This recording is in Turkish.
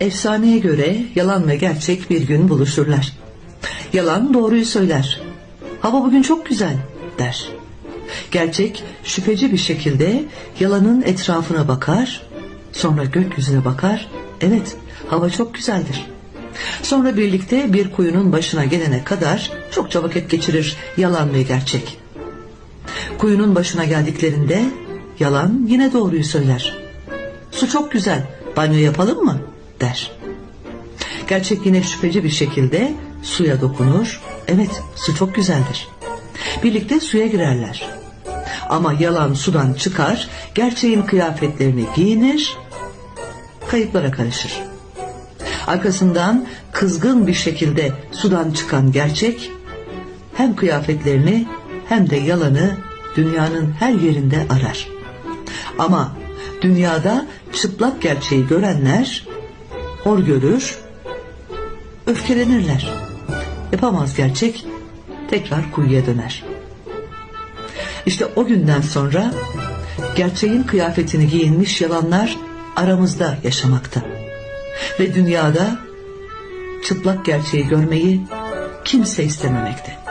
Efsaneye göre yalan ve gerçek bir gün buluşurlar. Yalan doğruyu söyler. Hava bugün çok güzel der. Gerçek şüpheci bir şekilde yalanın etrafına bakar, sonra gökyüzüne bakar. Evet, hava çok güzeldir. Sonra birlikte bir kuyunun başına gelene kadar çokça vakit geçirir yalan ve gerçek. Kuyunun başına geldiklerinde yalan yine doğruyu söyler. Su çok güzel, banyo yapalım mı? Der. Gerçek yine şüpheci bir şekilde suya dokunur. Evet, su çok güzeldir. Birlikte suya girerler. Ama yalan sudan çıkar, gerçeğin kıyafetlerini giyinir, kayıplara karışır. Arkasından kızgın bir şekilde sudan çıkan gerçek hem kıyafetlerini hem de yalanı dünyanın her yerinde arar. Ama dünyada çıplak gerçeği görenler hor görür, öfkelenirler. Yapamaz gerçek, tekrar kuyuya döner. İşte o günden sonra gerçeğin kıyafetini giyinmiş yalanlar aramızda yaşamakta. Ve dünyada çıplak gerçeği görmeyi kimse istememekte.